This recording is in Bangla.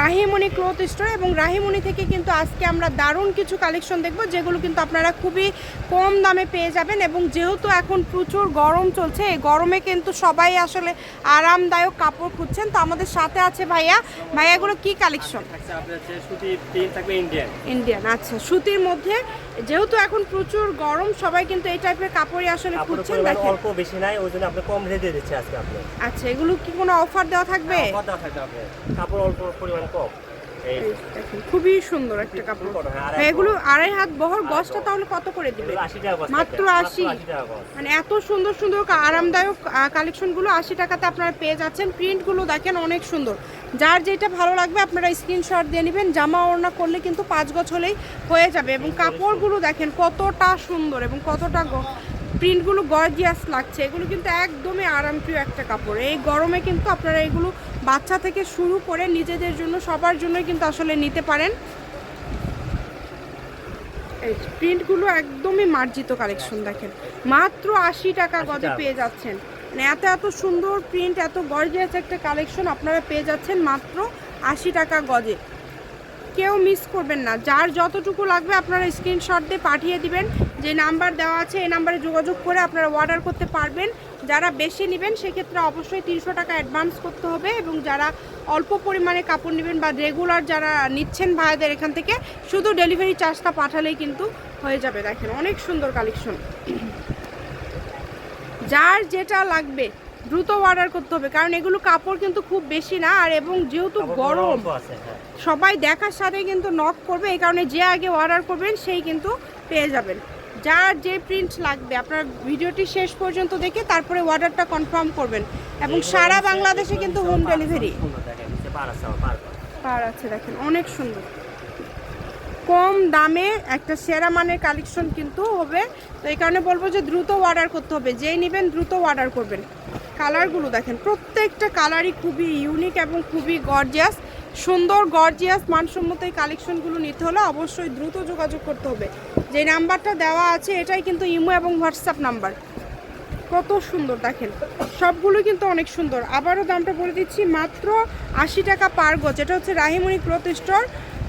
রাহিমণি ক্লোথ স্টোর এবং রাহিমণি থেকে কিন্তু আজকে আমরা দারুণ কিছু কালেকশন দেখব যেগুলো কিন্তু আপনারা খুবই কম দামে পেয়ে যাবেন এবং যেহেতু এখন প্রচুর গরম চলছে এই গরমে কিন্তু সবাই আসলে আরামদায়ক কাপড় খুঁজছেন। তো আমাদের সাথে আছে ভাইয়া। ভাইয়া এগুলো কি কালেকশন ইন্ডিয়ান ইন্ডিয়ান আচ্ছা। সুতির মধ্যে যেহেতু এখন প্রচুর গরম সবাই কিন্তু এই টাইপের কাপড়ই আসলে খুঁজছেন দেখেন। অল্প বেশি নাই ওই জন্য আপনি কম রেটে দিচ্ছি আজকে আপনি আচ্ছা এগুলো কি কোনো অফার দেওয়া থাকবে? অফার দেওয়া থাকবে কাপড় অল্প পরিমাণ খুবই সুন্দর একটা কাপড়। আড়াই হ্যাঁ, এগুলো আড়াই হাত বহর গজটা তাহলে কত করে দিবে? এগুলো 80 মাত্র থাকবে, 80 80 টাকা গজ। মানে এত সুন্দর সুন্দর আরামদায়ক কালেকশনগুলো আশি টাকাতে আপনারা পেয়ে যাচ্ছেন। প্রিন্টগুলো দেখেন অনেক সুন্দর। যার যেটা ভালো লাগবে আপনারা স্ক্রিনশট দিয়ে নেবেন। জামা ওড়না করলে কিন্তু পাঁচ গজ হলেই হয়ে যাবে এবং কাপড়গুলো দেখেন কতটা সুন্দর এবং কতটা প্রিন্টগুলো গর্জিয়াস লাগছে। এগুলো কিন্তু একদমই আরামপ্রিয় একটা কাপড়। এই গরমে কিন্তু আপনারা এগুলো বাচ্চা থেকে শুরু করে নিজেদের জন্য সবার জন্য কিন্তু আসলে নিতে পারেন। এই প্রিন্টগুলো একদমই মার্জিত কালেকশন দেখেন। মাত্র আশি টাকা 80 গজে পেয়ে যাচ্ছেন। মানে এত এত সুন্দর প্রিন্ট এত গর্জিয়াস একটা কালেকশন আপনারা পেয়ে যাচ্ছেন মাত্র আশি টাকা গজে। কেউ মিস করবেন না। যার যতটুকু লাগবে আপনারা স্ক্রিনশট দিয়ে পাঠিয়ে দিবেন। যে নাম্বার দেওয়া আছে, এই নাম্বারে যোগাযোগ করে আপনারা অর্ডার করতে পারবেন। যারা বেশি নেবেন, সেক্ষেত্রে অবশ্যই তিনশো টাকা অ্যাডভান্স করতে হবে এবং যারা অল্প পরিমাণে কাপড় নেবেন বা রেগুলার যারা নিচ্ছেন ভাইদের এখান থেকে, শুধু ডেলিভারি চার্জটা পাঠালেই কিন্তু হয়ে যাবে। দেখেন, অনেক সুন্দর কালেকশন যার যেটা লাগবে দ্রুত অর্ডার করতে হবে। কারণ এগুলো কাপড় কিন্তু খুব বেশি না আর এবং যেহেতু গরম হ্যাঁ। সবাই দেখার সাথে কিন্তু নক করবে এই কারণে যে আগে অর্ডার করবেন সেই কিন্তু পেয়ে যাবেন। যার যে প্রিন্ট লাগবে আপনার ভিডিওটি শেষ পর্যন্ত দেখে তারপরে অর্ডারটা কনফার্ম করবেন। এবং সারা বাংলাদেশে কিন্তু হোম ডেলিভারি। পার আছে দেখেন অনেক সুন্দর। কম দামে একটা সেরা মানের কালেকশন কিন্তু হবে। তো এই কারণে বলব যে দ্রুত অর্ডার করতে হবে। যেই নেবেন দ্রুত অর্ডার করবেন। কালারগুলো দেখেন, প্রত্যেকটা কালারই খুবই ইউনিক এবং খুবই গর্জিয়াস সুন্দর গর্জিয়াস মানসম্মত এই কালেকশনগুলো নিতে হলে অবশ্যই দ্রুত যোগাযোগ করতে হবে। যে নাম্বারটা দেওয়া আছে, এটাই কিন্তু ইমো এবং হোয়াটসঅ্যাপ নাম্বার কত সুন্দর দেখেন। সবগুলো কিন্তু অনেক সুন্দর। আবারও দামটা বলে দিচ্ছি, মাত্র আশি টাকা পার গজ। এটা হচ্ছে Rahimani cloth store